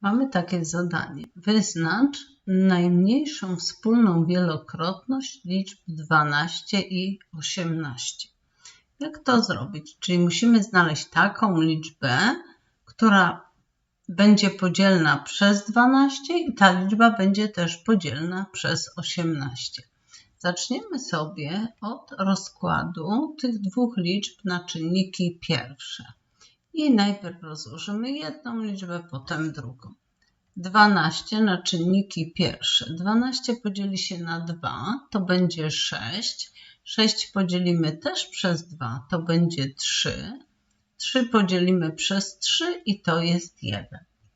Mamy takie zadanie. Wyznacz najmniejszą wspólną wielokrotność liczb 12 i 18. Jak to zrobić? Czyli musimy znaleźć taką liczbę, która będzie podzielna przez 12 i ta liczba będzie też podzielna przez 18. Zaczniemy sobie od rozkładu tych dwóch liczb na czynniki pierwsze. I najpierw rozłożymy jedną liczbę, potem drugą. 12 na czynniki pierwsze. 12 podzieli się na 2, to będzie 6. 6 podzielimy też przez 2, to będzie 3. 3 podzielimy przez 3 i to jest 1.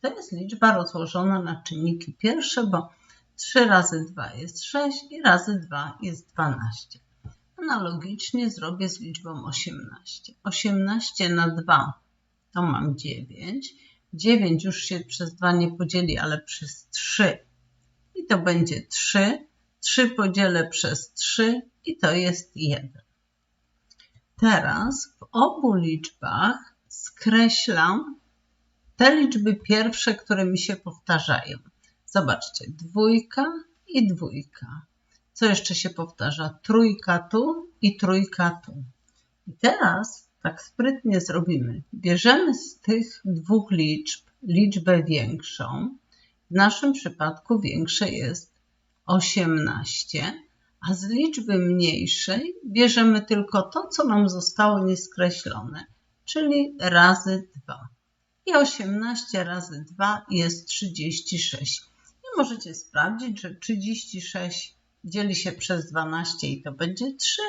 To jest liczba rozłożona na czynniki pierwsze, bo 3 razy 2 jest 6 i razy 2 jest 12. Analogicznie zrobię z liczbą 18. 18 na 2 to mam 9. 9 już się przez 2 nie podzieli, ale przez 3. I to będzie 3. 3 podzielę przez 3 i to jest 1. Teraz w obu liczbach skreślam te liczby pierwsze, które mi się powtarzają. Zobaczcie, dwójka i dwójka. Co jeszcze się powtarza? Trójka tu i trójka tu. I teraz tak sprytnie zrobimy. Bierzemy z tych dwóch liczb liczbę większą. W naszym przypadku większe jest 18, a z liczby mniejszej bierzemy tylko to, co nam zostało nieskreślone, czyli razy 2. I 18 razy 2 jest 36. I możecie sprawdzić, że 36 dzieli się przez 12 i to będzie 3,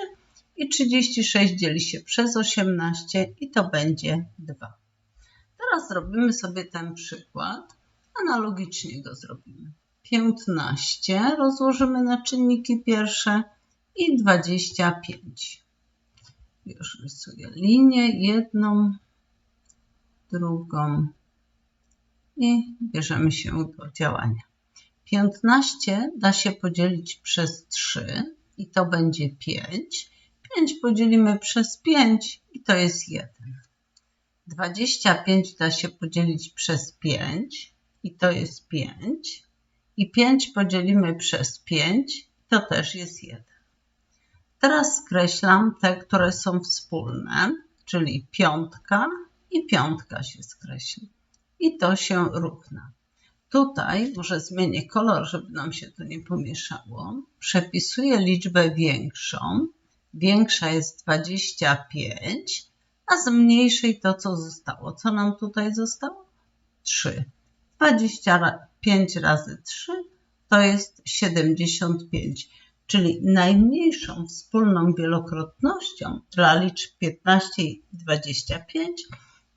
i 36 dzieli się przez 18 i to będzie 2. Teraz zrobimy sobie ten przykład. Analogicznie go zrobimy. 15 rozłożymy na czynniki pierwsze i 25. Już rysuję linię jedną, drugą i bierzemy się do działania. 15 da się podzielić przez 3 i to będzie 5. 5 podzielimy przez 5 i to jest 1. 25 da się podzielić przez 5 i to jest 5. I 5 podzielimy przez 5 to też jest 1. Teraz skreślam te, które są wspólne, czyli piątka i piątka się skreśli. I to się równa. Tutaj może zmienię kolor, żeby nam się to nie pomieszało. Przepisuję liczbę większą większa jest 25, a zmniejszyj to, co zostało. Co nam tutaj zostało? 3. 25 razy 3 to jest 75, czyli najmniejszą wspólną wielokrotnością dla liczb 15 i 25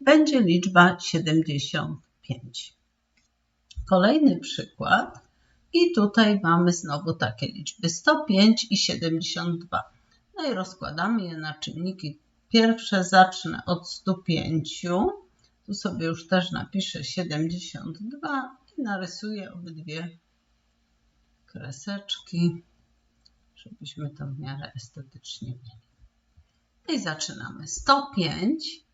będzie liczba 75. Kolejny przykład i tutaj mamy znowu takie liczby 105 i 72. No i rozkładamy je na czynniki pierwsze. Zacznę od 105. Tu sobie już też napiszę 72 i narysuję obydwie kreseczki, żebyśmy to w miarę estetycznie mieli. I zaczynamy. 105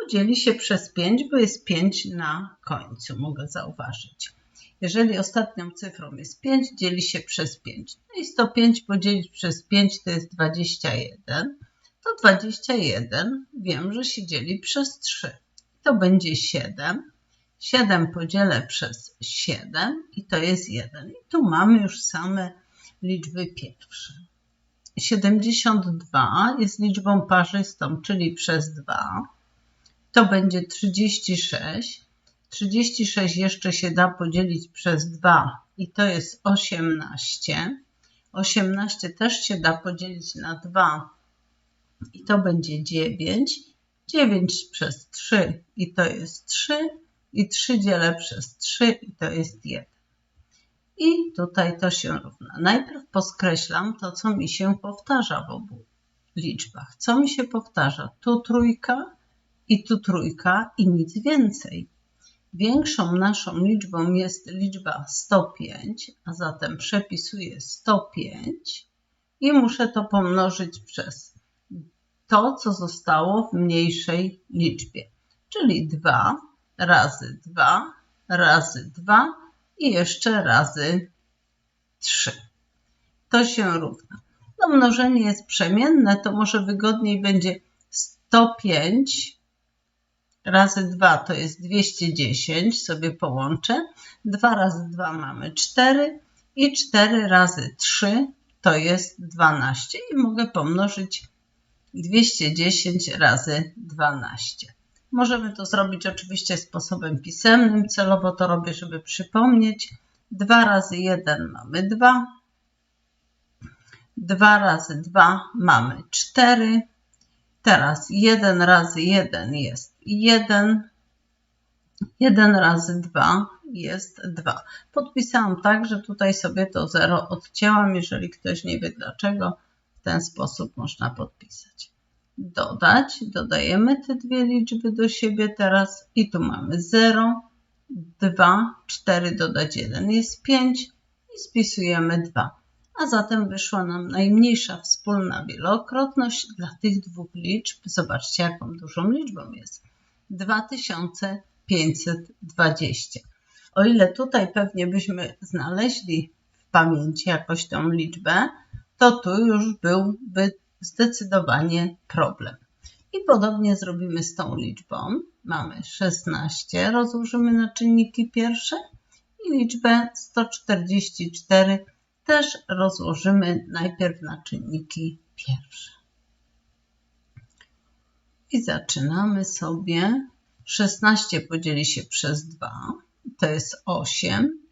podzieli się przez 5, bo jest 5 na końcu, mogę zauważyć. Jeżeli ostatnią cyfrą jest 5, dzieli się przez 5. No i 105 podzielić przez 5 to jest 21. To 21 wiem, że się dzieli przez 3. To będzie 7. 7 podzielę przez 7 i to jest 1. I tu mamy już same liczby pierwsze. 72 jest liczbą parzystą, czyli przez 2. To będzie 36. 36 jeszcze się da podzielić przez 2 i to jest 18. 18 też się da podzielić na 2 i to będzie 9. 9 przez 3 i to jest 3 i 3 dzielę przez 3 i to jest 1. I tutaj to się równa. Najpierw poskreślam to, co mi się powtarza w obu liczbach. Co mi się powtarza? Tu trójka i tu trójka i nic więcej. Większą naszą liczbą jest liczba 105, a zatem przepisuję 105 i muszę to pomnożyć przez to, co zostało w mniejszej liczbie, czyli 2 razy 2 razy 2 i jeszcze razy 3. To się równa. No mnożenie jest przemienne, to może wygodniej będzie 105 razy 2 to jest 210, sobie połączę. 2 razy 2 mamy 4 i 4 razy 3 to jest 12 i mogę pomnożyć 210 razy 12. Możemy to zrobić oczywiście sposobem pisemnym, celowo to robię, żeby przypomnieć. 2 razy 1 mamy 2, 2 razy 2 mamy 4, teraz 1 razy 1 jest 1, 1 razy 2 jest 2. Podpisałam tak, że tutaj sobie to 0 odcięłam. Jeżeli ktoś nie wie dlaczego, w ten sposób można podpisać. Dodać, dodajemy te dwie liczby do siebie teraz i tu mamy 0, 2, 4 dodać 1 jest 5 i spisujemy 2. A zatem wyszła nam najmniejsza wspólna wielokrotność dla tych dwóch liczb. Zobaczcie, jaką dużą liczbą jest. 2520. O ile tutaj pewnie byśmy znaleźli w pamięci jakoś tą liczbę, to tu już byłby zdecydowanie problem. I podobnie zrobimy z tą liczbą. Mamy 16, rozłożymy na czynniki pierwsze i liczbę 144 też rozłożymy najpierw na czynniki pierwsze. I zaczynamy sobie. 16 podzieli się przez 2, to jest 8.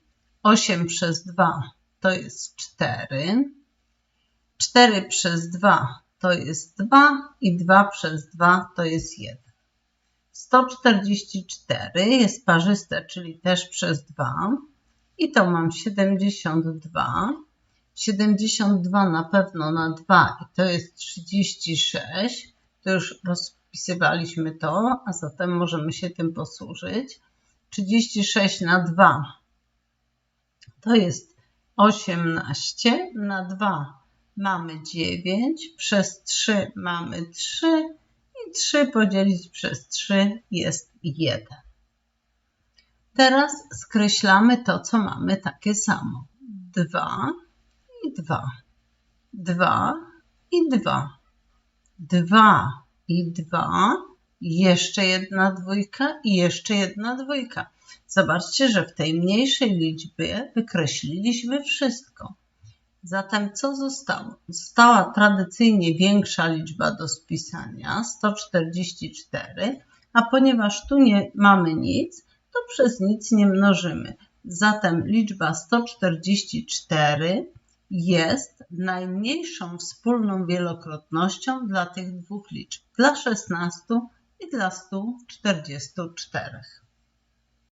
8 przez 2 to jest 4. 4 przez 2 to jest 2 i 2 przez 2 to jest 1. 144 jest parzyste, czyli też przez 2 i to mam 72. 72 na pewno na 2 i to jest 36. To już rozpisywaliśmy to, a zatem możemy się tym posłużyć. 36 na 2 to jest 18, na 2 mamy 9, przez 3 mamy 3 i 3 podzielić przez 3 jest 1. Teraz skreślamy to, co mamy takie samo. 2 i 2. 2 i 2. 2 i 2. Jeszcze jedna dwójka i jeszcze jedna dwójka. Zobaczcie, że w tej mniejszej liczbie wykreśliliśmy wszystko. Zatem co zostało? Została tradycyjnie większa liczba do spisania 144, a ponieważ tu nie mamy nic, to przez nic nie mnożymy. Zatem liczba 144 jest najmniejszą wspólną wielokrotnością dla tych dwóch liczb, dla 16 i dla 144.